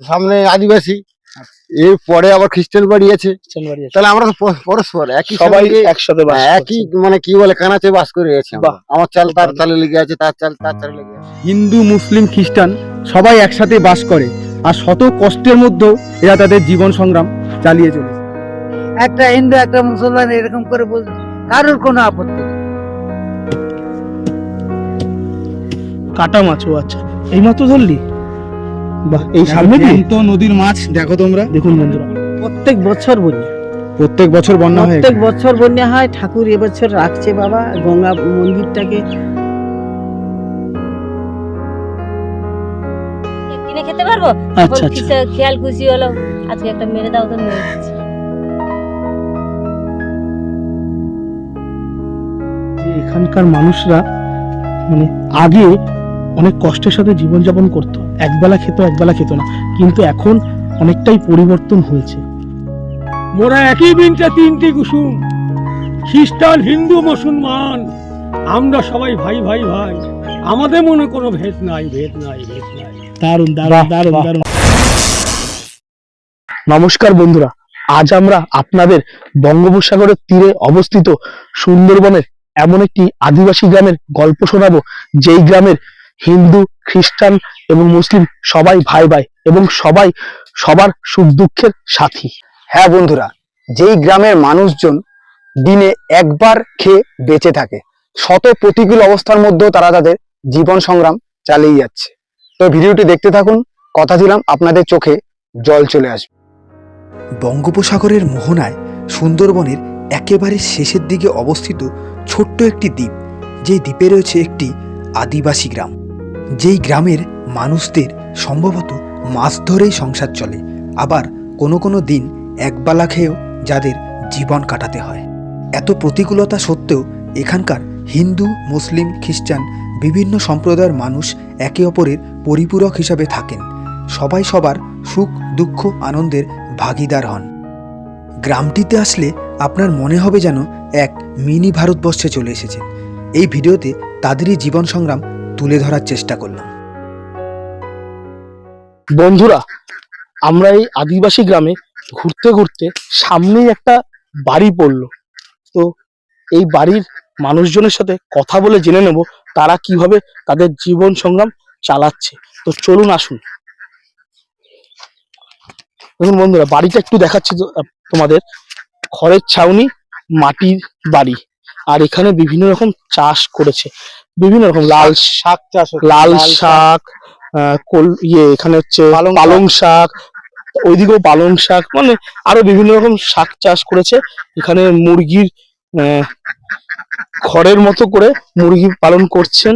সামনে আদিবাসী। এর পরে আবার খ্রিস্টান বাড়ি আছে। তাহলে আমরা তো পরস্পর একই সবাই একসাথে বাস হ্যাঁ, একই মানে কি বলে কানাচে বাস করে গেছে বাহ। আমার চাল তার। চালে লেগে আছে তার চাল তার চালে লেগে আছে। হিন্দু মুসলিম খ্রিস্টান সবাই একসাথে বাস করে আর শত কষ্টের মধ্যেও এরা তাদের জীবন সংগ্রাম চালিয়ে চলেছে। একটা হিন্দু একটা মুসলমান এরকম করে বল কারোর কোনো আপত্তি কাটা মাছ ও আচ্ছা। এই মাত্র ধরলি? বাহ এই সামনে কি তো নদীর মাছ দেখো তোমরা। দেখুন বন্ধুরা। প্রত্যেক বছর বন্যা। প্রত্যেক বছর বন্যা হয় প্রত্যেক বছর বন্যা হয় ঠাকুর এবছর রাখছে বাবা গঙ্গা মন্দিরটাকে। কিনে খেতে পারব? আচ্ছা আচ্ছা। খেয়াল খুশি হলো? আজকে একটা মেরে দাও তো মেরে। এখানকার মানুষরা মানে আগে অনেক কষ্টের সাথে জীবনযাপন করতো। একবেলা খেত একবেলা খেত না। কিন্তু এখন অনেকটাই পরিবর্তন হয়েছে। মোরা একই বিনতে তিনটি কুসুম খ্রিস্টান হিন্দু মুসলমান। আমরা সবাই ভাই ভাই ভাই। আমাদের মনে কোনো ভেদ নাই ভেদ নাই ভেদ নাই। দারুণ দারুণ দারুণ দারুণ। নমস্কার বন্ধুরা আজ আমরা আপনাদের বঙ্গোপসাগরের তীরে অবস্থিত সুন্দরবনের এমন একটি আদিবাসী গ্রামের গল্প শোনাবো যেই গ্রামের হিন্দু খ্রিস্টান এবং মুসলিম সবাই ভাই ভাই এবং সবাই সবার সুখ দুঃখের সাথী। হ্যাঁ বন্ধুরা যেই গ্রামের মানুষজন দিনে একবার খেয়ে বেঁচে থাকে শত প্রতিকূল অবস্থার মধ্যেও তারা তাদের জীবন সংগ্রাম চালিয়ে যাচ্ছে। তো ভিডিওটি দেখতে থাকুন কথা দিলাম আপনাদের চোখে জল চলে আসবে। বঙ্গোপসাগরের মোহনায় সুন্দরবনের একেবারে শেষের দিকে অবস্থিত ছোট্ট একটি দ্বীপ যেই দ্বীপে রয়েছে একটি আদিবাসী গ্রাম। যেই গ্রামের মানুষদের সম্ভবত মাছ ধরেই সংসার চলে, আবার কোনো কোনো দিন একবেলা খেয়েও যাদের জীবন কাটাতে হয়। এত প্রতিকূলতা সত্ত্বেও এখানকার হিন্দু, মুসলিম, খ্রিস্টান বিভিন্ন সম্প্রদায়ের মানুষ একে অপরের পরিপূরক হিসাবে থাকেন। সবাই সবার সুখ, দুঃখ, আনন্দের ভাগিদার হন। গ্রামটিতে আসলে আপনার মনে হবে যেন এক মিনি ভারতবর্ষে চলে এসেছেন। এই ভিডিওতে তাদেরই জীবন সংগ্রাম তুলে ধরার চেষ্টা করলাম। বন্ধুরা, আমরা এই আদিবাসী গ্রামে ঘুরতে ঘুরতে সামনেই একটা বাড়ি পড়ল। তো এই বাড়ির মানুষজনের সাথে কথা বলে জেনে নেব তারা কীভাবে তাদের জীবন সংগ্রাম চালাচ্ছে। তো চলুন আসুন। দেখুন বন্ধুরা, বাড়িটা একটু দেখাচ্ছি তোমাদের। খড়ের ছাউনি, মাটির বাড়ি। আর এখানে বিভিন্ন রকম চাষ করেছে। বিভিন্ন রকম লাল শাক চাষ লাল শাক। আহ, ইয়ে এখানে হচ্ছে পালং শাক। ওইদিকেও পালং শাক মানে আরও বিভিন্ন রকম শাক চাষ করেছে। এখানে মুরগির আহ, ঘরের মতো করে মুরগি পালন করছেন।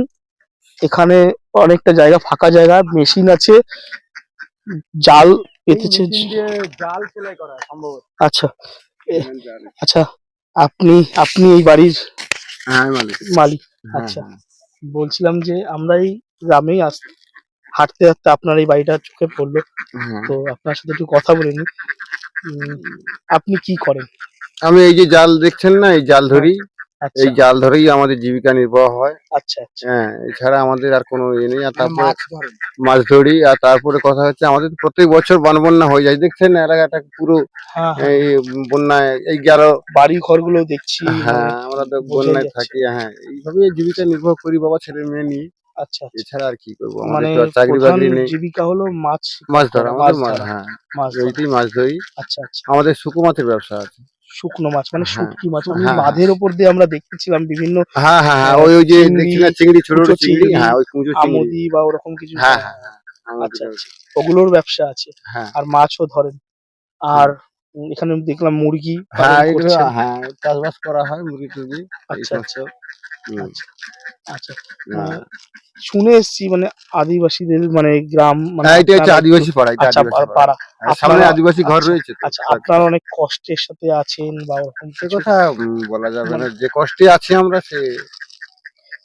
এখানে অনেকটা জায়গা ফাঁকা জায়গা মেশিন আছে। জাল পেতেছে। জাল সেলাই করা সম্ভবত। আচ্ছা আচ্ছা আপনি আপনি এই বাড়ির হ্যাঁ মালিক। মালিক। হ্যাঁ, আচ্ছা। বলছিলাম যে আমরা এই গ্রামেই আস হাঁটতে হাঁটতে আপনার এই বাড়িটা চোখে পড়ল। হ্যাঁ। তো আপনার সাথে একটু কথা বলে নি আপনি কি করেন? আমি এই যে জাল দেখছেন না এই জাল ধরি। এই জাল ধরেই আমাদের জীবিকা নির্বাহ হয়। আচ্ছা আচ্ছা। হ্যাঁ এছাড়া আমাদের আর কোনো ইয়ে নেই। আর তারপরে মাছ ধরি আর তারপরে কথা হচ্ছে আমাদের প্রত্যেক বছর বনবন্যা হয়ে যায়। দেখছেন এলাকাটা পুরো হ্যাঁ হ্যাঁ। এই বন্যায় এই গেল বাড়ি ঘরগুলো দেখছি। হ্যাঁ আমরা তো বন্যায় থাকি হ্যাঁ। এইভাবে জীবিকা নির্বাহ করি বাবা ছেলে মেয়ে নিয়ে। আচ্ছা আচ্ছা। এছাড়া আর কি করব? মানে চাকরি বাকরি নেই। জীবিকা হলো মাছ মাছ ধরা আমাদের মাছ মাছ হ্যাঁ। মাছ ধরা। মাছ ধরি। আচ্ছা আচ্ছা। আমাদের শুকো মাছের ব্যবসা আছে। শুকনো মাছ মানে শুকনি শুটকি মাছ হ্যাঁ। বাঁধের ওপর দিয়ে আমরা দেখতেছিলাম বিভিন্ন হ্যাঁ হ্যাঁ হ্যাঁ ওই ওই যে চিংড়ি, ছোট ছোট চিংড়ি হ্যাঁ ওই চিংড়ি। আমদি বা ওরকম কিছু হ্যাঁ হ্যাঁ হ্যাঁ, আচ্ছা আচ্ছা। ওগুলোর ব্যবসা আছে। হ্যাঁ। আর মাছও ধরেন। আর এখানে দেখলাম মুরগি হ্যাঁ হ্যাঁ চাষবাস করা হয় মুরগি টুরগি আচ্ছা আচ্ছা। আচ্ছা হ্যাঁ। আহ, শুনে এসছি মানে আদিবাসীদের মানে গ্রাম মানে হ্যাঁ এটা হচ্ছে আপনারা আদিবাসী পাড়া এটা আচ্ছা পাড়া পাড়া। সামনে আদিবাসী ঘর আচ্ছা, রয়েছে আচ্ছা আপনারা অনেক কষ্টের সাথে আছেন বা ওরকম সে কথা বলা যাবে না। যে কষ্টে আছি আমরা সে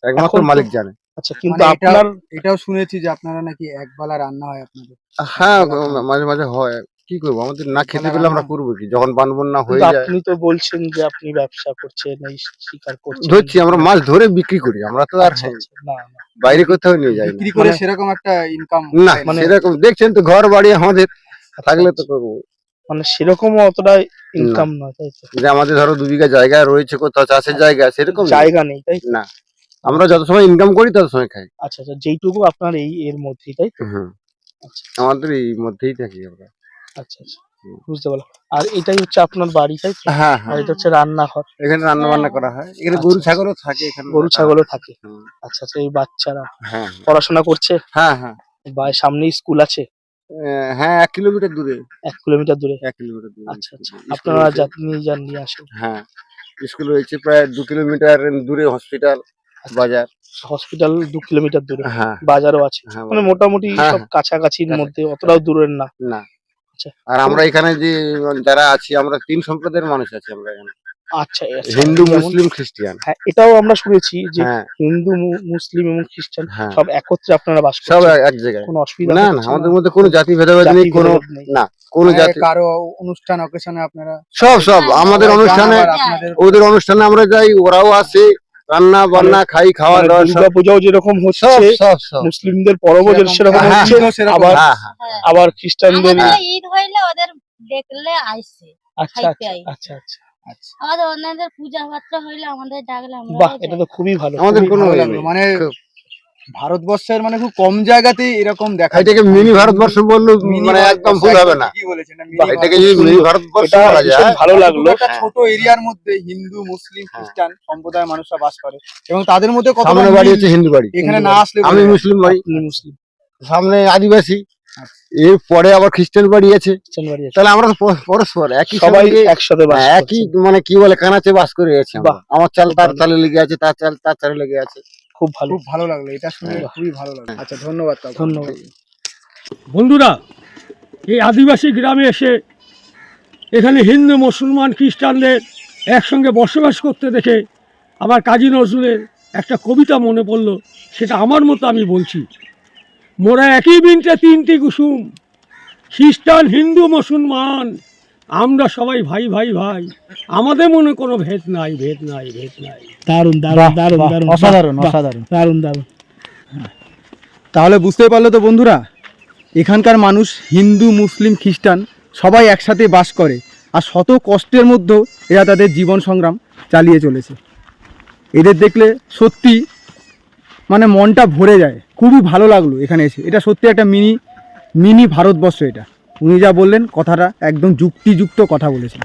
একমাত্র মালিক জানে। আচ্ছা কিন্তু মানে আপনার এটাও শুনেছি যে আপনারা নাকি একবেলা রান্না হয় আপনাদের। হ্যাঁ। মাঝে মাঝে হয়। কি করব? আমাদের না খেতে পেলে আমরা করব কি? যখন বান বন্যা হয়ে যায় আপনি তো বলছেন যে আপনি ব্যবসা করছেন এই শিকার করছেন। ধরছি আমরা মাছ ধরে বিক্রি করি আমরা তো আর আচ্ছা, আচ্ছা, না না। বাইরে কোথাও নিয়ে যাই বিক্রি করে সেরকম একটা ইনকাম না মানে- সেরকম দেখছেন তো ঘর বাড়ি আমাদের থাকলে তো করব। মানে সেরকম অতটা ইনকাম না। তাই তো। যে আমাদের ধরো দু বিঘা জায়গা রয়েছে কোথাও চাষের জায়গা সেরকম জায়গা নেই তাই না আমরা যত সময় ইনকাম করি তত সময় খাই। আচ্ছা আচ্ছা যেইটুকু আপনার এই এর মধ্যেই তাই তো? আচ্ছা। আমাদের এই মধ্যেই থাকি আমরা। আচ্ছা আচ্ছা। বুঝতে পারলাম। আর এটাই হচ্ছে আপনার বাড়ি তাই তো? হ্যাঁ আর হ্যাঁ এটা হচ্ছে রান্নাঘর। এখানে রান্না বান্না করা হয়। এখানে আচ্ছা, গরু আচ্ছা। ছাগলও থাকে এখানে। গরু ছাগলও থাকে। হুম। আচ্ছা আচ্ছা এই বাচ্চারা হ্যাঁ পড়াশোনা করছে? হ্যাঁ হ্যাঁ। বা সামনেই স্কুল আছে? আহ, হ্যাঁ এক কিলোমিটার দূরে। এক কিলোমিটার দূরে? এক কিলোমিটার দূরে। আচ্ছা আচ্ছা। স্কুল আপনারা রয়েছে। নিয়ে যান নিয়ে আসেন। হ্যাঁ। স্কুল রয়েছে প্রায় দু কিলোমিটার দূরে হসপিটাল বাজার। হসপিটাল দু কিলোমিটার দূরে। হ্যাঁ। বাজারও আছে। হ্যাঁ মানে মোটামুটি হ্যাঁ, সব হ্যাঁ। কাছাকাছির মধ্যে অতটাও দূরের না। না। আচ্ছা। আর আমরা এখানে যে যারা আছি আমরা তিন সম্প্রদায়ের মানুষ আছি আমরা এখানে। আচ্ছা আচ্ছা, হিন্দু মুসলিম খ্রিস্টান হ্যাঁ এটাও আমরা শুনেছি যে হ্যাঁ। হিন্দু মু- মুসলিম এবং খ্রিস্টান হ্যাঁ। সব একত্রে আপনারা বাস সব এক- জায়গায়। কোনো অসুবিধা না না আমাদের মধ্যে কোনো জাতি ভেদাভেদ নেই কোনো না কোনো মানে জাতি কারও অনুষ্ঠান অকেশনে আপনারা সব সব আমাদের অনুষ্ঠানে ওদের অনুষ্ঠানে আমরা যাই ওরাও আসে রান্না বান্না খাই খাওয়া দাওয়া দুর্গা পূজাও যেরকম হচ্ছে মুসলিমদের পরবও সেরকম- হ্যাঁ, হচ্ছে আবার হ্যাঁ হ্যাঁ। আবার খ্রিস্টানদের আমাদের ঈদ হইলে ওদের দেখলে আইসে আচ্ছা আচ্ছা। আচ্ছা আচ্ছা আমাদের অন্যদের পূজা পাত্র হইলে আমাদের ডাকলে আমরা বাহ এটা তো খুবই ভালো আমাদের কোনো ইয়ে। মানে ভারতবর্ষের মানে খুব কম জায়গাতেই এরকম দেখা এটাকে মিনি ভারতবর্ষ বলল মানে একদম ভুল হবে না। এটাকে যদি মিনি ভারতবর্ষ বলা যায় ভালো লাগল। একটা ছোট এরিয়ার মধ্যে হিন্দু মুসলিম খ্রিস্টান সম্প্রদায়ের মানুষরা বাস করে। এবং তাদের মধ্যে কত সামনে বাড়ি হচ্ছে হিন্দু বাড়ি। এখানে না আসলে আমি। মুসলিম বাড়ি। মুসলিম। সামনে আদিবাসী। আচ্ছা। এর পরে আবার খ্রিস্টান বাড়ি আছে। তাহলে আমরা তো পরস্পর একই সবাই একসাথে বাস হ্যাঁ, একই মানে কি বলে কানাচে বাস করে গেছে বাহ। আমার চাল তার। চালে লেগে আছে তার চাল তার চালে লেগে আছে। খুব ভালো। খুব ভালো লাগল এটা শুনে হ্যাঁ। খুবই ভালো লাগল। আচ্ছা ধন্যবাদ ধন্যবাদ। বন্ধুরা এই আদিবাসী গ্রামে এসে এখানে হিন্দু মুসলমান খ্রিস্টানদের একসঙ্গে বসবাস করতে দেখে আমার কাজী নজরুলের একটা কবিতা মনে পড়ল সেটা আমার মতো আমি বলছি। মোরা একই বিনতে তিনটি কুসুম খ্রিস্টান হিন্দু মুসলমান আমরা সবাই ভাই ভাই ভাই। আমাদের মনে কোনো ভেদ নাই ভেদ নাই ভেদ নাই। দারুণ দারুণ দারুণ দারুণ অসাধারণ অসাধারণ। দারুণ দারুণ তাহলে বুঝতে পারল তো বন্ধুরা এখানকার মানুষ হিন্দু মুসলিম খ্রিস্টান সবাই একসাথে বাস করে আর শত কষ্টের মধ্যেও এরা তাদের জীবন সংগ্রাম চালিয়ে চলেছে। এদের দেখলে সত্যি মানে মনটা ভরে যায়। খুবই ভালো লাগল এখানে এসে। এটা সত্যি একটা মিনি মিনি ভারতবর্ষ এটা। উনি যা বললেন কথাটা একদম যুক্তিযুক্ত কথা বলেছেন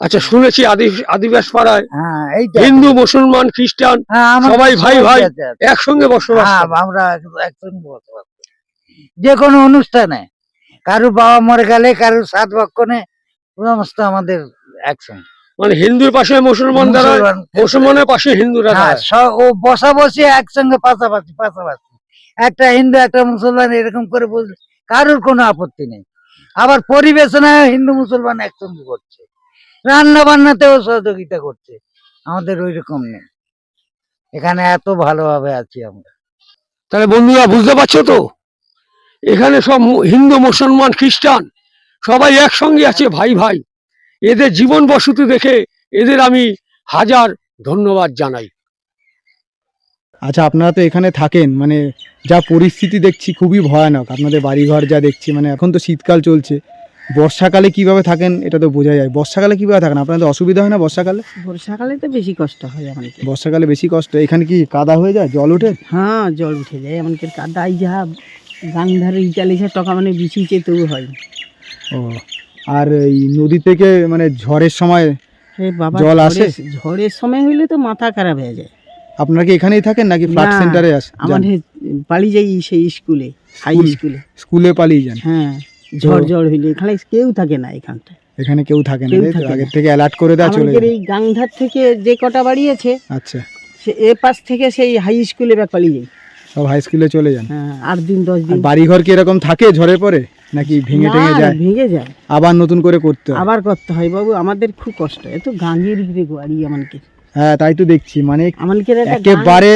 আচ্ছা শুনেছি আদি আদিবাস পাড়ায় হ্যাঁ এইটা হিন্দু মুসলমান খ্রিস্টান হ্যাঁ, আমার সবাই ভাই ভাই। একসঙ্গে বসবাস হ্যাঁ। আমরা একসঙ্গে বসবাস করি। যে কোনো অনুষ্ঠানে কারও বাবা মরে গেলে কারও সাত বক্ষণে সমস্ত আমাদের একসঙ্গে মানে হিন্দুর পাশে মুসলমান দাঁড়ায় মুসলমানের পাশে হিন্দুরা হ্যাঁ, ও বসা বসে একসঙ্গে পাশাপাশি পাশাপাশি। একটা হিন্দু একটা মুসলমান এরকম করে বলছে কারোর কোনো আপত্তি নেই। আবার পরিবেশনায় হিন্দু মুসলমান একসঙ্গে করছে। রান্না বান্নাতেও সহযোগিতা করছে। আমাদের ওই রকম নেই। এখানে এত ভালোভাবে আছি আমরা। তাহলে বন্ধুরা বুঝতে পারছ তো? এখানে সব হিন্দু মুসলমান খ্রিস্টান সবাই একসঙ্গে আছে ভাই ভাই। এদের জীবন বসতি দেখে এদের আমি হাজার ধন্যবাদ জানাই। আচ্ছা আপনারা তো এখানে থাকেন মানে যা পরিস্থিতি দেখছি খুবই ভয়ানক। আপনাদের বাড়িঘর যা দেখছি মানে এখন তো শীতকাল চলছে। বর্ষাকালে কীভাবে থাকেন এটা তো বোঝা যায়। বর্ষাকালে কীভাবে থাকেন? আপনাদের অসুবিধা হয় না বর্ষাকালে? বর্ষাকালে তো বেশি কষ্ট হয় আমাকে বর্ষাকালে বেশি কষ্ট। এখানে কি কাদা হয়ে যায়? জল ওঠে? হ্যাঁ জল উঠে যায়। এমনকি কাদাই যা গাং ধারে ইটালিছে টকা মানে বিছিয়েছে তবু হয়। ও আর এই নদী থেকে মানে ঝড়ের সময় জল ঝড়ের- আসে? ঝড়ের সময় হইলে তো মাথা খারাপ হয়ে যায়। আপনারা কি এখানেই থাকেন নাকি ফ্লাড না, সেন্টারে আস আমার বাড়ি যাই সেই স্কুলে হাই স্কুলে স্কুলে। পালিয়ে যান? হ্যাঁ ঝড় ঝড় হইলে এখানে কেউ থাকে না এখানটা এখানে কেউ থাকে না আগের থেকে অ্যালার্ট করে দেওয়া চলে যায়। এই গাংধার থেকে যে কটা বাড়ি আছে আচ্ছা। সে এ পাশ থেকে সেই হাই স্কুলে পালিয়ে যাই। সব হাই স্কুলে চলে যান? হ্যাঁ আট দিন দশ দিন। বাড়িঘর কি এরকম থাকে ঝড়ে পরে? নাকি ভেঙে টেঙে যায়? ভেঙে যায়। আবার নতুন করে করতে হয়? আবার করতে হয় বাবু আমাদের খুব কষ্ট। এত গাঙ্গের ভিতরে বাড়ি আমাকে হ্যাঁ তাই তো দেখছি। মানে গাং একেবারে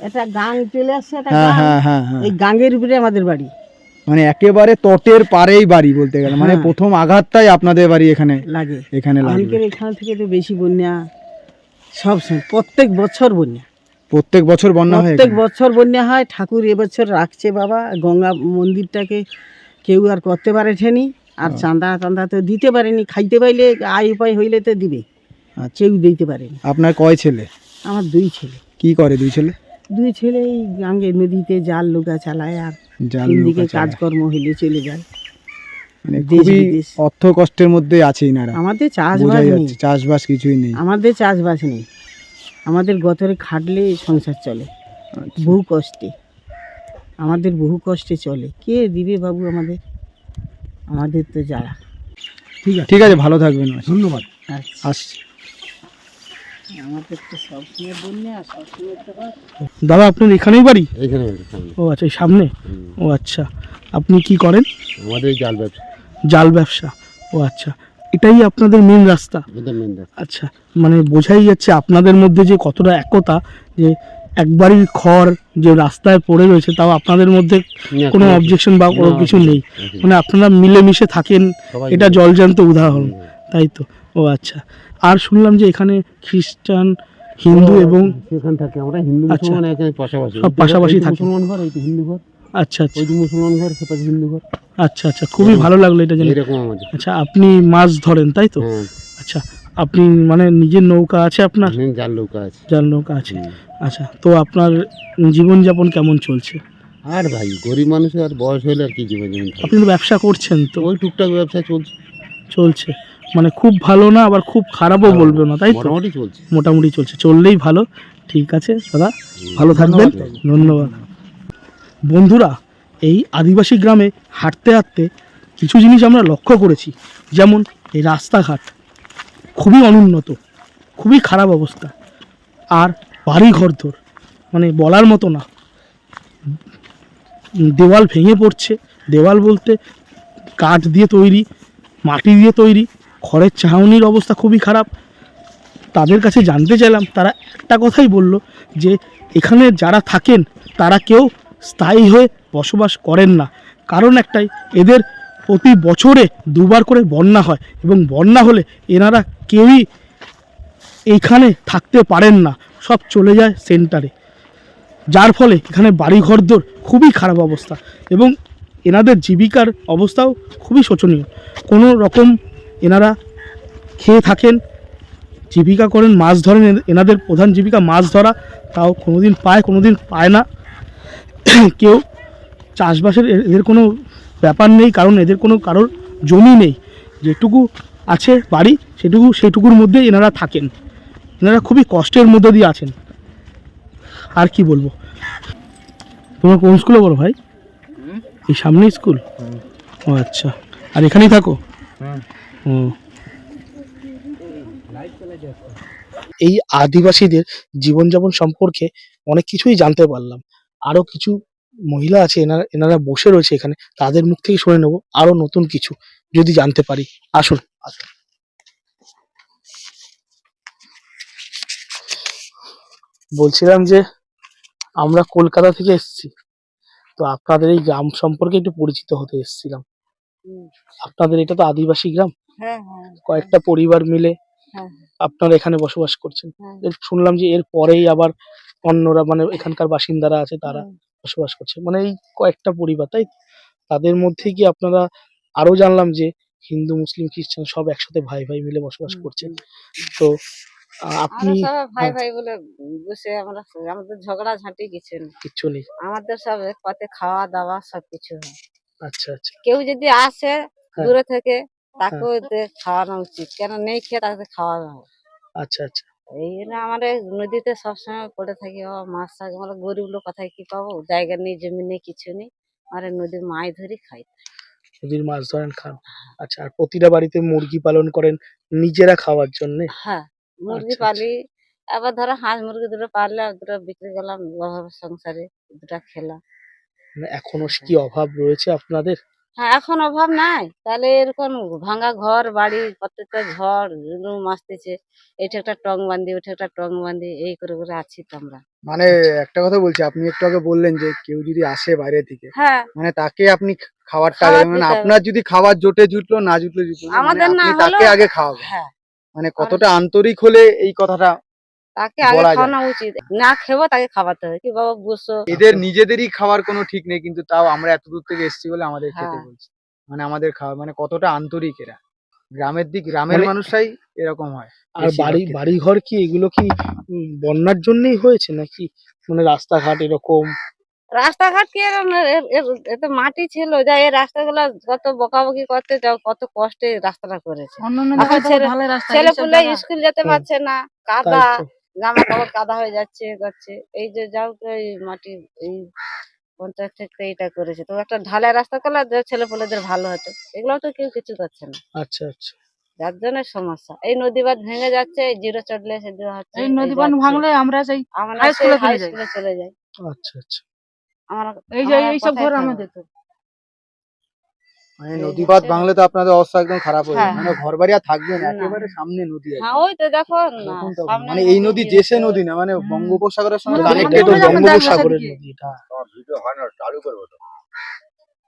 একটা গাং চলে আসছে হ্যাঁ হ্যাঁ হ্যাঁ হ্যাঁ। এই গাঙ্গের উপরে আমাদের বাড়ি। মানে একেবারে তটের পারেই বাড়ি বলতে গেলে। মানে হ্যাঁ। প্রথম আঘাতটাই আপনাদের বাড়ি এখানে লাগে। এখানে আমাদের এখান থেকে তো বেশি বন্যা সব প্রত্যেক বছর বন্যা। প্রত্যেক বছর বন্যা হয় প্রত্যেক বছর বন্যা হয় ঠাকুর এবছর রাখছে বাবা। গঙ্গা মন্দিরটাকে কেউ আর করতে পারেনি আর চাঁদা টান্দা তো দিতে পারেনি খাইতে পাইলে আয় উপায় হইলে তো দিবে। আচ্ছা। কেউ দিতে পারেনি। আপনার কয় ছেলে? আমার দুই ছেলে। কি করে দুই ছেলে? দুই ছেলে এই গাঙ্গে নদীতে জাল লোকা চালায় আর চালায়। কাজকর্ম হইলে চলে যায়। মানে খুবই অর্থ কষ্টের মধ্যে আছে ইনারা। আমাদের চাষবাস নেই। চাষবাস কিছুই নেই। আমাদের চাষবাস নেই। আমাদের গতরে খাটলে সংসার চলে। আচ্ছা। বহু কষ্টে। আমাদের বহু কষ্টে চলে। কে দিবে বাবু আমাদের? আমাদের তো যারা। ঠিক আছে। ঠিক আছে ভালো থাকবেন। ধন্যবাদ। আচ্ছা। আসছি। দাদা আপনার এখানেই বাড়ি? সামনে। ও আচ্ছা এই সামনে? ও আচ্ছা। আপনি কি করেন? আমাদের জাল ব্যবসা। জাল ব্যবসা। ও আচ্ছা। এটাই আপনাদের মেন রাস্তা। মেন রাস্তা। আচ্ছা। মানে বোঝাই যাচ্ছে আপনাদের মধ্যে যে কতটা একতা যে একবারই খড় যে রাস্তায় পড়ে রয়েছে তাও আপনাদের মধ্যে কোনো অবজেকশন বা কোনো কিছু নেই। মানে আপনারা মিলেমিশে থাকেন এটা। জলজান্ত উদাহরণ। তাই তো? ও আচ্ছা। আর শুনলাম যে এখানে খ্রিস্টান হিন্দু এবং থাকে। আমরা হিন্দু আচ্ছা। মুসলমান এখানে পাশাপাশি। সব পাশাপাশি থাকে। মুসলমান ঘর এই হিন্দু ঘর। আচ্ছা আচ্ছা। ওই মুসলমান ঘর হিন্দু ঘর। আচ্ছা আচ্ছা। খুবই ভালো লাগল এটা জেনে। আচ্ছা আপনি মাছ ধরেন তাই তো? হ্যাঁ। আচ্ছা আপনি মানে নিজের নৌকা আছে আপনার? জাল নৌকা আছে। জাল নৌকা আছে। আচ্ছা তো আপনার জীবনযাপন কেমন চলছে? আর ভাই গরিব মানুষ আর বয়স হলে আর কি জীবন জীবন আপনি তো ব্যবসা করছেন তো। ওই টুকটাক ব্যবসা চলছে। চলছে। মানে খুব ভালো না আবার খুব খারাপও বলবে না তাই তো? মোটামুটি চলছে। মোটামুটি চলছে। চললেই ভালো। ঠিক আছে দাদা ভালো থাকবেন। ধন্যবাদ। বন্ধুরা এই আদিবাসী গ্রামে হাঁটতে হাঁটতে কিছু জিনিস আমরা লক্ষ্য করেছি। যেমন এই রাস্তাঘাট। খুবই অনুন্নত, খুবই খারাপ অবস্থা। আর বাড়ি ঘরদোর মানে বলার মতো না। দেওয়াল ভেঙে পড়ছে, দেওয়াল বলতে কাঠ দিয়ে তৈরি, মাটি দিয়ে তৈরি, খড়ের চাহনির অবস্থা খুবই খারাপ। তাদের কাছে জানতে চাইলাম, তারা একটা কথাই বলল যে এখানে যারা থাকেন, তারা কেউ স্থায়ী হয়ে বসবাস করেন না। কারণ একটাই, এদের প্রতি বছরে দুবার করে বন্যা হয় এবং বন্যা হলে এনারা কেউই এইখানে থাকতে পারেন না, সব চলে যায় সেন্টারে। যার ফলে এখানে বাড়িঘরদোর খুবই খারাপ অবস্থা এবং এনাদের জীবিকার অবস্থাও খুবই শোচনীয়। কোনো রকম এনারা খেয়ে থাকেন, জীবিকা করেন, মাছ ধরেন এনাদের প্রধান জীবিকা মাছ ধরা, তাও কোনোদিন পায় কোনোদিন পায় না। কেউ চাষবাসের এদের কোনো ব্যাপার নেই, কারণ এদের কোনো কারোর জমি নেই। যেটুকু আছে বাড়ি, সেটুকু, সেটুকুর মধ্যে এনারা থাকেন। এনারা খুবই কষ্টের মধ্যে দিয়ে আছেন। আর কি বলব? তোমার কোন স্কুলে বলো ভাই? এই সামনে স্কুল? ও আচ্ছা। আর এখানেই থাকো? এই আদিবাসীদের জীবনযাপন সম্পর্কে অনেক কিছুই জানতে পারলাম। আরও কিছু মহিলা আছে এনারা এনারা বসে রয়েছে এখানে তাদের মুখ থেকে শুনে নেব আরও নতুন কিছু যদি জানতে পারি। আসুন। আসুন বলছিলাম যে আমরা কলকাতা থেকে এসেছি তো আপনাদের এই গ্রাম সম্পর্কে একটু পরিচিত হতে এসেছিলাম। আপনাদের এটা তো আদিবাসী গ্রাম? হ্যাঁ হ্যাঁ। কয়েকটা পরিবার মিলে হ্যাঁ। আপনারা এখানে বসবাস করছেন। শুনলাম যে এর পরেই আবার অন্যরা মানে এখানকার বাসিন্দারা আছে তারা বসবাস করছে। মানে এই কয়েকটা পরিবার তাই তাদের মধ্যে কি আপনারা আরও জানলাম যে হিন্দু মুসলিম খ্রিস্টান সব একসাথে ভাই ভাই মিলে বসবাস করছেন তো আপনি ভাই হ্যাঁ। ভাই বলে বসে আমরা আমাদের ঝগড়া ঝাঁটি কিছু নেই। কিচ্ছু নেই। আমাদের সব এক পাতে খাওয়া দাওয়া সব কিছু হয়। আচ্ছা আচ্ছা। কেউ যদি আসে হ্যাঁ। দূরে থেকে তাকেও এদের খাওয়ানো উচিত। কেন নেই খেয়ে তাকে খাওয়ানো আচ্ছা আচ্ছা। এই জন্য আমাদের নদীতে সবসময় পড়ে থাকি। ও মাছ থাকে আমরা গরিব লোক কোথায় কি পাবো? জায়গা নেই জমি নেই কিছু নেই। আমরা নদীর মাছ ধরি খাই। নদীর মাছ ধরেন খান। আচ্ছা আর প্রতিটা বাড়িতে মুরগি পালন করেন নিজেরা খাওয়ার জন্য? হ্যাঁ মুরগি আচ্ছা, পালি। আবার ধরো হাঁস মুরগি দুটো পারলে দুটো বিক্রি করলাম সংসারে দুটো খেলাম। মানে এখনও কি অভাব রয়েছে আপনাদের? হ্যাঁ এখন অভাব নাই। তাহলে এরকম ভাঙা ঘর বাড়ি প্রত্যেকটা ঝড় এরকম আসতেছে। এটা একটা টং বান্ধি ওটা একটা টং বান্ধি এই করে করে আছি তো আমরা। মানে একটা কথা বলছি আপনি একটু আগে বললেন যে কেউ যদি আসে বাইরে থেকে হ্যাঁ। মানে তাকে আপনি খাবারটা মানে আপনার যদি খাবার জোটে জুটলো না জুটলো জুটলো মানে আমাদের না তাকে আগে খাওয়াবেন। হ্যাঁ। মানে কতটা আন্তরিক হলে এই কথাটা তাকে আগে খাওয়ানো উচিত। না খেবো তাকে খাওয়াতে হবে কি বাবা বসো এদের নিজেদেরই খাওয়ার কোনো ঠিক নেই কিন্তু তাও আমরা এত দূর থেকে এসেছি বলে আমাদের খেতে হ্যাঁ। বলছে। মানে আমাদের খাওয়া মানে কতটা আন্তরিক এরা। গ্রামের দিক গ্রামের মানে- মানুষরাই এরকম হয় আর বাড়ি বাড়ি ঘর কি এগুলো কি বন্যার জন্যই হয়েছে নাকি? মানে রাস্তাঘাট এরকম? রাস্তাঘাট কি এত মাটি ছিল। যা এই রাস্তাগুলো কত বকাবকি করতে যাও কত কষ্টে রাস্তাটা করেছে। ছেলে পুলে স্কুল যেতে পারছে না কাদা। জামা কাপড় কাদা হয়ে যাচ্ছে এ করছে। এই যে যাও তো এই মাটি এই পঞ্চায়েত থেকে এটা করেছে। তো একটা ঢালাই রাস্তা করলে যে ছেলে পুলেদের ভালো হতো। এগুলো তো কেউ কিছু করছে না। আচ্ছা আচ্ছা। যার জন্য সমস্যা। এই নদী বাঁধ ভেঙে যাচ্ছে এই জিরো চড়লে সে হচ্ছে এই নদী বাঁধ ভাঙলে আমরা সেই আমরা হাই স্কুলে চলে যাই। স্কুলে চলে যাই। আচ্ছা আচ্ছা। আমরা এই যে এইসব ঘর আমাদের তো। মানে নদী বাঁধ ভাঙলে তো আপনাদের অবস্থা একদম খারাপ হয়ে যাবে। হ্যাঁ। মানে ঘর বাড়ি আর থাকবে না না। একেবারে সামনে নদী হ্যাঁ ওই তো দেখো না তো- মানে এই নদী জেসে নদী না মানে বঙ্গোপসাগরের সঙ্গে কানেক্টেড ওখানে নদী যখন বঙ্গোপসাগরের দেখবে নদী এটা।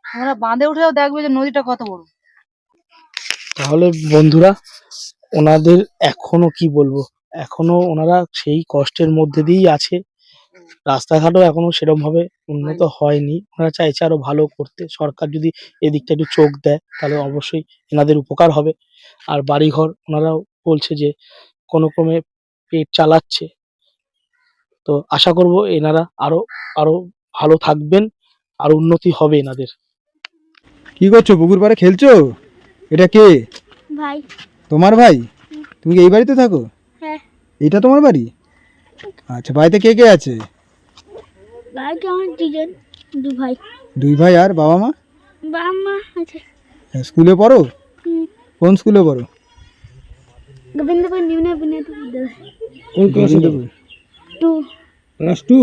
আমরা বাঁধে উঠেও দেখবে যে নদীটা কত বড়। তাহলে বন্ধুরা ওনাদের এখনও কি বলব? এখনও ওনারা সেই কষ্টের মধ্যে দিয়েই আছে। রাস্তাঘাটও এখনও সেরকম ভাবে উন্নত হয়নি। ওনারা চাইছে আরও ভালো করতে। সরকার যদি এদিকটা একটু চোখ দেয় তাহলে অবশ্যই এনাদের উপকার হবে। আর বাড়িঘর ওনারাও বলছে যে কোনো ক্রমে পেট চালাচ্ছে। তো আশা করব এনারা আরও আরও ভালো থাকবেন আর উন্নতি হবে এনাদের। কি করছ? পুকুর পাড়ে খেলছো? এটা কে? ভাই। তোমার ভাই? তুমি কি এই বাড়িতে থাকো? হ্যাঁ। এটা তোমার বাড়ি? আচ্ছা বাড়িতে কে কে আছে? বাড়িতে আমার দুজন? দু ভাই। দুই ভাই আর বাবা মা? বাবা মা আছে। হ্যাঁ, স্কুলে পড়ো? কোন স্কুলে পড়ো? গোবিন্দপুর নিম্ন বিনোদ বিদ্যালয় কোন ক্লাসে? পড়ো? টু। Class two?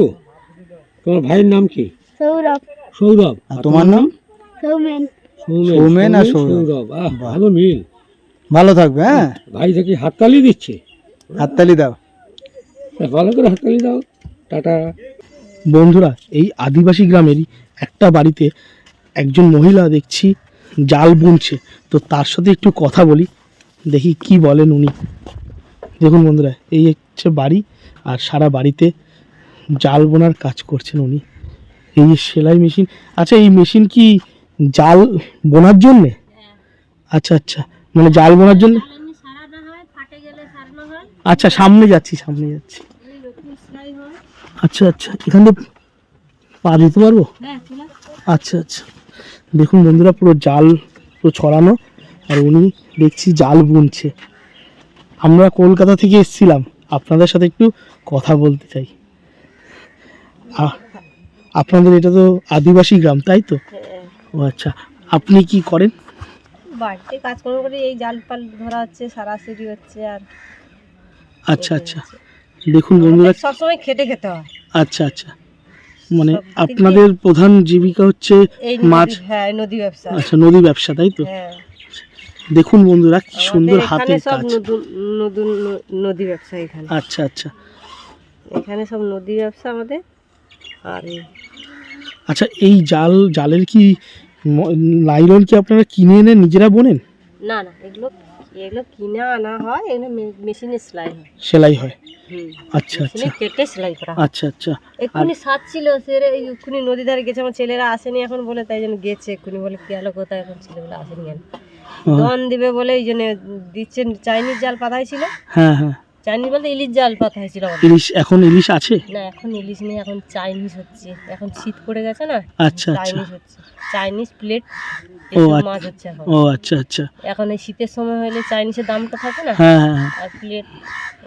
তোমার ভাইয়ের নাম কি? সৌরভ। সৌরভ। আর তোমার নাম? সৌমেন। সৌমেন। আর সৌরভ। আহ। ভালো মিল। ভালো থাকবে হ্যাঁ? ভাই দেখি হাততালি দিচ্ছে? হাততালি দাও। ভালো করে হাততালি দাও। টাটা। বন্ধুরা এই আদিবাসী গ্রামেরই একটা বাড়িতে একজন মহিলা দেখছি জাল বুনছে। তো তার সাথে একটু কথা বলি দেখি কি বলেন উনি। দেখুন বন্ধুরা এই হচ্ছে বাড়ি আর সারা বাড়িতে জাল বোনার কাজ করছেন উনি। এই সেলাই মেশিন আচ্ছা এই মেশিন কি জাল বোনার জন্যে? আচ্ছা আচ্ছা মানে জাল বোনার জন্য? আচ্ছা সামনে যাচ্ছি সামনে যাচ্ছি। আচ্ছা আচ্ছা। এখান থেকে পা দিতে পারব? আচ্ছা আচ্ছা। দেখুন বন্ধুরা পুরো জাল পুরো ছড়ানো আর উনি দেখছি জাল বুনছে। আমরা কলকাতা থেকে এসছিলাম। আপনাদের সাথে একটু কথা বলতে চাই। আপনাদের এটা তো আদিবাসী গ্রাম তাই তো? ও আচ্ছা। আপনি কি করেন? বাড়িতে কাজকর্ম করে এই জাল পাল ধরা হচ্ছে সারা সারাসারি হচ্ছে আর আচ্ছা আচ্ছা। দেখুন বন্ধুরা সবসময় খেটে খেতে হয়। আচ্ছা আচ্ছা। মানে আপনাদের প্রধান জীবিকা হচ্ছে মাছ নদী- হ্যাঁ নদী ব্যবসা। আচ্ছা নদী ব্যবসা তাই তো? হ্যাঁ। দেখুন বন্ধুরা কি সুন্দর হাতের কাজ। নতুন নতুন নদী ব্যবসা এখানে। আচ্ছা আচ্ছা। এখানে সব নদী ব্যবসা আমাদের। আর আচ্ছা এই জাল জালের কি নাইলন কি আপনারা কিনে এনে নিজেরা বোনেন? না না এগুলো এগুলো কিনে আনা হয় এগুলো মেশিনে সেলাই হয়। সেলাই হয়? আচ্ছা আচ্ছা। কেটে সেলাই করা আচ্ছা আচ্ছা। এক্ষুনি সাত ছিল সেরে এক্ষুনি নদী ধারে গেছে আমার ছেলেরা আসেনি এখন বলে তাই জন্য গেছে এক্ষুনি বলে গেল কোথায়? এখন ছেলেগুলো আসেনি কেন দন দিবে বলে এই জন্য দিচ্ছে চাইনিজ জাল পাতাই ছিল। হ্যাঁ হ্যাঁ। চাইনিজ বলতে ইলিশ জাল পাতা হয়েছিল। ইলিশ এখন ইলিশ আছে? না এখন ইলিশ নেই এখন চাইনিজ হচ্ছে। এখন শীত পড়ে গেছে না আচ্ছা আচ্ছা। চাইনিজ হচ্ছে। চাইনিজ প্লেট ও, আচ্ছা। মাছ হচ্ছে এখন। ও আচ্ছা আচ্ছা। এখন এই শীতের সময় হলে চাইনিজের দামটা থাকে না? হ্যাঁ হ্যাঁ হ্যাঁ। আর প্লেট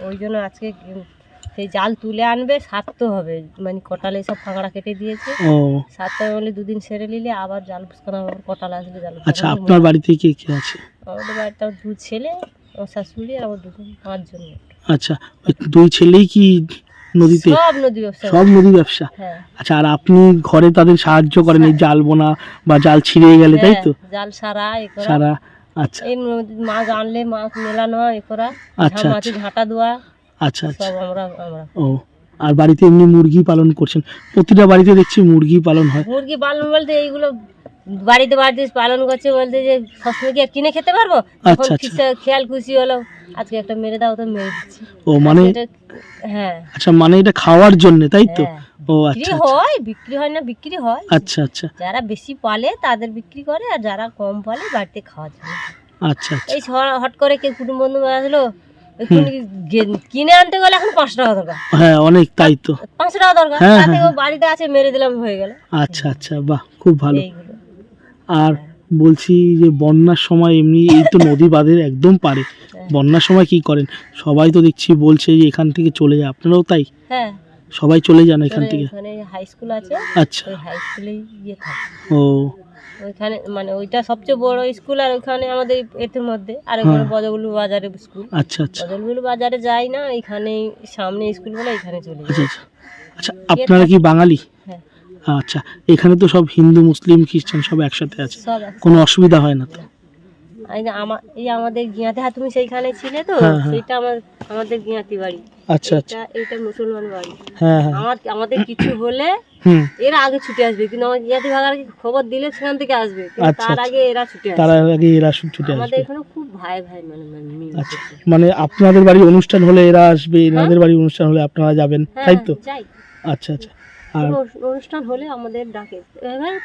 ওই জন্য আজকে সেই জাল তুলে আনবে সারতে হবে। মানে কটালে সব ফাঁকড়া কেটে দিয়েছে। ও। সারতে হবে বলে দুদিন সেরে নিলে আবার জাল পুষ্কানো কটালে আসলে জাল আচ্ছা আপনার বাড়িতে কে কে আছে? আমাদের বাড়িতে আমার দু ছেলে আমার শাশুড়ি আর আমার দুজন পাঁচজন আচ্ছা ওই দুই ছেলেই কি নদীতে? সব নদী ব্যবসা সব নদী ব্যবসা? হ্যাঁ। আচ্ছা আর আপনি ঘরে তাদের সাহায্য করেন এই জাল বোনা বা জাল ছিঁড়ে গেলে তাই তো? হ্যাঁ, জাল সারা এ করা। সারা আচ্ছা। এই নদীর মাছ আনলে মাছ মেলানো এ করা। আচ্ছা মাছ আচ্ছা। ঘাটা দেওয়া আচ্ছা আচ্ছা। সব আমরা আমরা। ও আর বাড়িতে এমনি মুরগি পালন করছেন? প্রতিটা বাড়িতে দেখছি মুরগি পালন হয়। মুরগি পালন বলতে এইগুলো বাড়িতে বাড়িতে পালন করছে বলতে যে সবসময় কি আর কিনে খেতে পারব? আচ্ছা, আচ্ছা। খেয়াল খুশি হলো আজকে একটা মেরে দাও তো মেরে দিচ্ছি। ও মানে হ্যাঁ। আচ্ছা মানে এটা খাওয়ার জন্য তাই তো? হ্যাঁ। ও আচ্ছা আচ্ছা। হয় বিক্রি হয় না বিক্রি হয়। আচ্ছা আচ্ছা। যারা বেশি পালে তাদের বিক্রি করে আর যারা কম পালে বাড়িতে খাওয়া যায়। আচ্ছা এই হট করে কেউ কুটুম বন্ধু আসলো কিনে আনতে গেলে এখন পাঁচশো টাকা দরকার। হ্যাঁ অনেক তাই তো। পাঁচশো টাকা দরকার। হ্যাঁ, তাতে হ্যাঁ, ও বাড়িতে আছে মেরে দিলাম হয়ে গেল। আচ্ছা আচ্ছা বাহ খুব ভালো। আর বলছি যে বন্যার সময় এমনি এই তো নদী বাঁধের একদম পারে। বন্যার সময় কি করেন? সবাই তো দেখছি বলছে যে এখান থেকে চলে যায়। আপনারাও তাই? হ্যাঁ। সবাই চলে যান এখান থেকে? ওখানে হাই স্কুল আছে। আচ্ছা। হাই স্কুলেই গিয়ে থাকে। ও। ওইখানে মানে ওইটা সবচেয়ে বড় স্কুল আর ওইখানে আমাদের এর মধ্যে। আর ওখানে বজবুলু বাজারে স্কুল আচ্ছা আচ্ছা। বজবুলু বাজারে যাই না এখানে সামনে স্কুল বলে এখানে চলে আচ্ছা আচ্ছা। আচ্ছা আপনারা কি বাঙালি? হ্যাঁ। আচ্ছা এখানে তো সব হিন্দু মুসলিম খ্রিস্টান সব একসাথে আছে। সব। কোনো অসুবিধা হয় না তো? এই যে আমার এই আমাদের গিয়াতে হ্যাঁ তুমি সেইখানে ছিলে তো? হ্যাঁ, হ্যাঁ। সেইটা আমার আমাদের গিয়াতি বাড়ি। আচ্ছা আচ্ছা। এটা মুসলমান বাড়ি। হ্যাঁ হ্যাঁ। আমার আমাদের কিছু হলে হুম। এরা আগে ছুটে আসবে কিন্তু আমার গিয়াতি ভাগার খবর দিলে সেখান থেকে আসবে কিন্তু আচ্ছা, তার আচ্ছা। আগে এরা ছুটে তার আসবে আগে এরা সব ছুটে আমাদের আসবে এখানে খুব ভাই ভাই মানে মানে মিল আচ্ছা। মানে আপনাদের বাড়ির অনুষ্ঠান হলে এরা আসবে এনাদের বাড়ির অনুষ্ঠান হলে আপনারা যাবেন হ্যাঁ তাই তো? যাই। আচ্ছা আচ্ছা। অনুষ্ঠান হলে আমাদের ডাকে।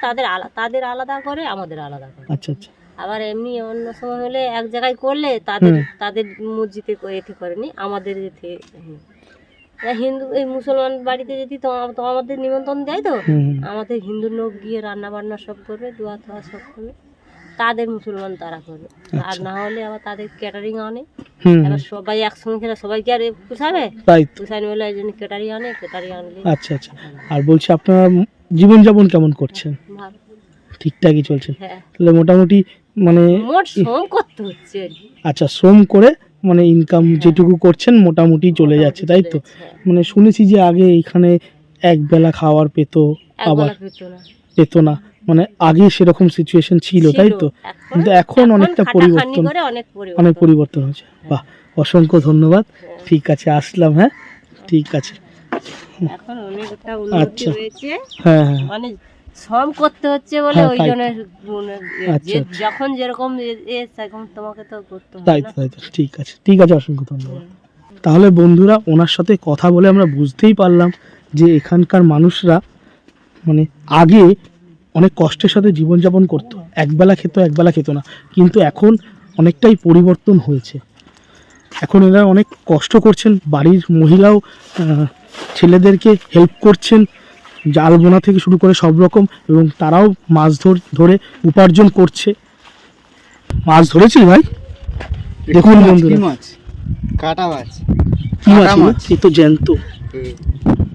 তাদের আলাদা তাদের আলাদা করে আমাদের আলাদা করে। আচ্ছা আচ্ছা। আবার এমনি অন্য সময় হলে এক জায়গায় করলে তাদের তাদের মসজিদে এতে করেনি আমাদের এতে। হিন্দু এই মুসলমান বাড়িতে যদি তো আম- আমাদের নিমন্ত্রণ দেয় তো। আমাদের হিন্দু লোক গিয়ে রান্না বান্না সব করবে দোয়া তোয়া সব করবে। তাদের মুসলমান তারা করবে আর আচ্ছা। না হলে আবার তাদের ক্যাটারিং আনে। এবার সবাই একসঙ্গে খেলে সবাইকে আর পুষাবে? তাই তো। পুষানি বলে এই জন্য ক্যাটারিং আনে ক্যাটারিং আনলে। আচ্ছা আচ্ছা। আর বলছি আপনারা জীবনযাপন কেমন করছেন? ঠিকঠাকই চলছে? হ্যাঁ। তাহলে মোটামুটি মানে শ্রম করতে হচ্ছে। আচ্ছা শ্রম করে মানে ইনকাম যেটুকু করছেন মোটামুটি চলে যাচ্ছে তাই তো? মানে শুনেছি যে আগে এখানে এক বেলা খাওয়ার পেতো আবার পেতো না। মানে আগে সেরকম সিচুয়েশন ছিল তাই তো? কিন্তু এখন অনেকটা পরিবর্তন অনেক পরিবর্তন। হয়েছে। বাহ অসংখ্য ধন্যবাদ। ঠিক আছে আসলাম হ্যাঁ? ঠিক আছে। এখন অনেকটা উন্নতি আচ্ছা। হয়েছে। হ্যাঁ হ্যাঁ। মানে শ্রম করতে হচ্ছে বলে হ্যাঁ, ওই জন্য মনে আচ্ছা, আচ্ছা। যখন যেরকম সেরকম তোমাকে তো করতে হবে তাই তাই ঠিক আছে ঠিক আছে অসংখ্য ধন্যবাদ। তাহলে বন্ধুরা ওনার সাথে কথা বলে আমরা বুঝতেই পারলাম যে এখানকার মানুষরা মানে আগে অনেক কষ্টের সাথে জীবনযাপন করতো। একবেলা খেত একবেলা খেত না। কিন্তু এখন অনেকটাই পরিবর্তন হয়েছে। এখন এরা অনেক কষ্ট করছেন। বাড়ির মহিলাও ছেলেদেরকে হেল্প করছেন। জাল বোনা থেকে শুরু করে সব রকম এবং তারাও মাছ ধর- ধরে উপার্জন করছে। মাছ ধরেছিস ভাই? দেখুন বন্ধুরা। মাছ? কাটা মাছ। কি মাছ? মাছ। এই তো জ্যান্ত।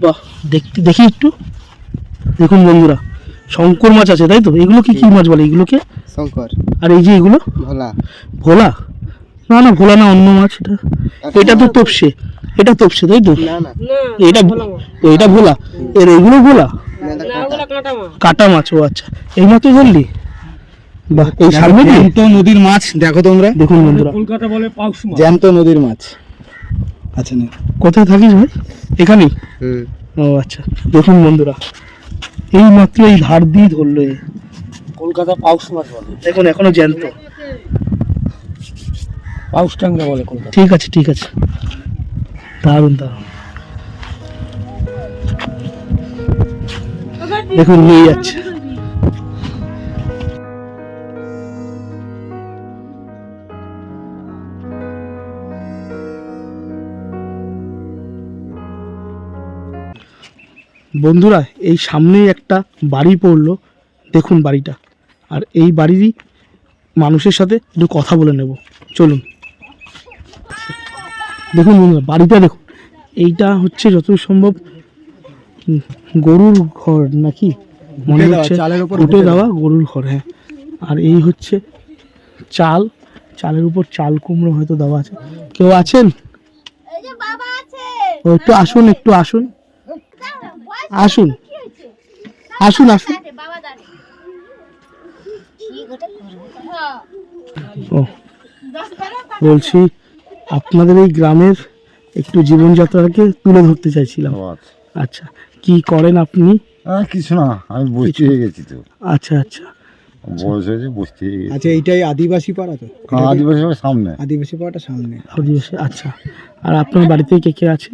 বাহ দেখতে দেখি একটু। দেখুন বন্ধুরা। শঙ্কর মাছ আছে তাই তো? এগুলো কি কি মাছ বলে? এগুলোকে শঙ্কর। আর এই যে এগুলো? ভোলা। ভোলা? না না ভোলা না অন্য মাছ এটা। এটা তো তপসে। এটা তপসে তাই তো? না না। এটা এটা ভোলা। এর এগুলো ভোলা? কাঁটা। মাছ। কাটা মাছ ও আচ্ছা। এই মাত্র ধরলি? বাহ এই সামনে? জ্যান্ত নদীর মাছ দেখো তোমরা। দেখুন বন্ধুরা। কলকাতা বলে পাউস মাছ। জ্যান্ত নদীর মাছ। আচ্ছা না কোথায় থাকিস ভাই? এখানেই? হুম। ও আচ্ছা দেখুন বন্ধুরা। এই মাত্র এই ধার দিয়ে ধরলো কলকাতা পাউস মাছ বলে। দেখুন এখনও জ্যান্ত। পাউস টাঙ্গা বলে কলকাতা। ঠিক আছে ঠিক আছে। দারুণ দারুণ দেখুন নিয়ে যাচ্ছে। বন্ধুরা এই সামনেই একটা বাড়ি পড়ল। দেখুন বাড়িটা। আর এই বাড়িরই মানুষের সাথে একটু কথা বলে নেব। চলুন। দেখুন বন্ধুরা বাড়িটা দেখুন। এইটা হচ্ছে যতদূর সম্ভব গরুর ঘর নাকি? মনে হচ্ছে উঠে দেওয়া গরুর ঘর হ্যাঁ। আর এই হচ্ছে চাল। চালের উপর চাল কুমড়ো হয়তো দেওয়া আছে। কেউ আছেন? ও একটু আসুন একটু আসুন। আসুন। আসুন আসুন। ও বলছি আপনাদের এই গ্রামের একটু জীবনযাত্রাকে তুলে ধরতে চাইছিলাম। আচ্ছা। কি করেন আপনি? কিছু না আমি বসতে হয়ে গেছি তো। আচ্ছা আচ্ছা। বয়স হয়েছে বসতে হয়ে গেছি। আচ্ছা এইটাই আদিবাসী পাড়া তো? আদিবাসী বাড়ির সামনে। আদিবাসী পাড়াটা সামনে। আদিবাসী আচ্ছা। আর আপনার বাড়িতে কে কে আছে?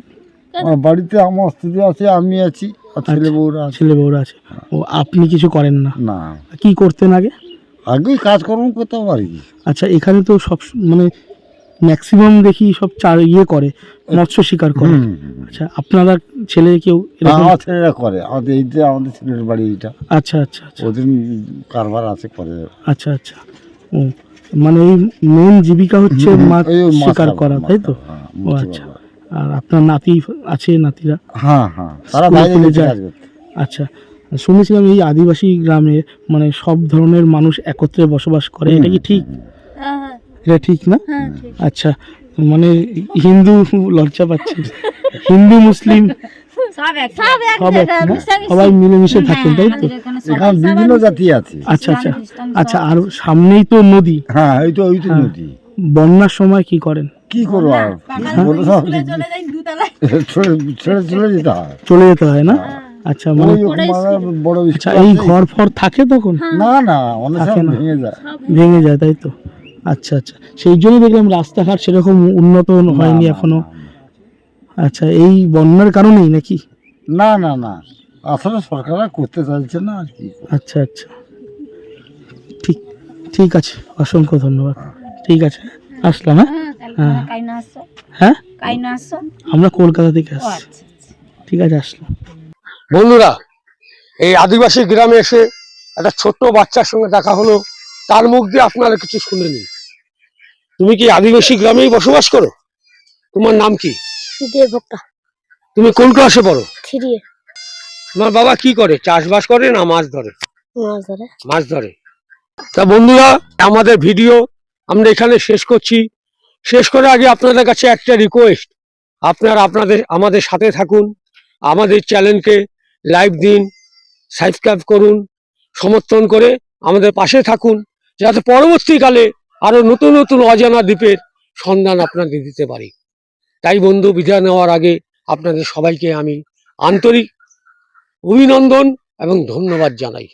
আমার বাড়িতে আমার স্ত্রী আছে আমি আছি। ছেলে বউরা আছে। ছেলে বউরা আছে। ও আপনি কিছু করেন না? না। কি করতেন আগে? আগেই কাজকর্ম করতাম আর কি। আচ্ছা এখানে তো সব মানে ম্যাক্সিমাম দেখি সব চার ইয়ে করে মৎস্য শিকার করে। হুম, হুম। আচ্ছা আপনারা ছেলে কেউ এরকম আমার ছেলেরা করে। আমাদের এইটা আমাদের ছেলের বাড়ি এইটা। আচ্ছা আচ্ছা আচ্ছা। ওদের কারবার আছে করে। আচ্ছা আচ্ছা। ও মানে এই মেন জীবিকা হচ্ছে মাছ এই মাছ শিকার করা মাছ তাই তো? ধরা, হ্যাঁ, ও মাছ আচ্ছা। ধরা। আর আপনার নাতি আছে নাতিরা? হ্যাঁ হ্যাঁ তারা বাইরে যায়? আচ্ছা শুনেছিলাম এই আদিবাসী গ্রামে মানে সব ধরনের মানুষ একত্রে বসবাস করে এটা কি ঠিক? হ্যাঁ এটা ঠিক না? হ্যাঁ আচ্ছা মানে হিন্দু লজ্জা পাচ্ছে। হিন্দু মুসলিম। সবাই মিলেমিশে থাকেন তাই তো? এখানে বিভিন্ন জাতি আছে। আচ্ছা আচ্ছা। আচ্ছা আর সামনেই তো নদী। হ্যাঁ ওই তো ওই তো হ্যাঁ। নদী। বন্যার সময় কি করেন? কি করব আর? বলে দাও ছেড়ে ছেড়ে চলে যেতে হয়। চলে যেতে হয় না? আচ্ছা মানে বড় আচ্ছা এই ঘর ফর থাকে তখন? না না অনেক। ভেঙে যায়। ভেঙে যায়। তাই তো? আচ্ছা আচ্ছা। সেই জন্য দেখলাম রাস্তাঘাট সেরকম উন্নত হয়নি এখনও। আচ্ছা এই বন্যার কারণেই নাকি? না না না। আসলে সরকার করতে চাইছে না আর কি। আচ্ছা আচ্ছা। ঠিক ঠিক আছে। অসংখ্য ধন্যবাদ। ঠিক আছে। আসলাম হ্যাঁ হ্যাঁ। হ্যাঁ? আমরা কলকাতা থেকে আসছি। আচ্ছা ঠিক আছে আসলাম বন্ধুরা এই আদিবাসী গ্রামে এসে একটা ছোট্ট বাচ্চার সঙ্গে দেখা হলো। তার মুখ দিয়ে আপনারা কিছু শুনে নিন তুমি কি আদিবাসী গ্রামেই বসবাস করো? তোমার নাম কি? তুমি কোন ক্লাসে পড়ো? তোমার বাবা কি করে? চাষবাস করে না মাছ ধরে। মাছ ধরে। তা বন্ধুরা আমাদের ভিডিও আমরা এখানে শেষ করছি। শেষ করার আগে আপনাদের কাছে একটা রিকোয়েস্ট আপনারা আপনাদের, আমাদের সাথে থাকুন, আমাদের চ্যানেলকে লাইভ দিন সাবস্ক্রাইব করুন, সমর্থন করে আমাদের পাশে থাকুন, যাতে পরবর্তীকালে আরও নতুন নতুন অজানা দ্বীপের সন্ধান আপনাদের দিতে পারি। তাই বন্ধু, বিদায় নেওয়ার আগে আপনাদের সবাইকে আমি আন্তরিক অভিনন্দন এবং ধন্যবাদ জানাই।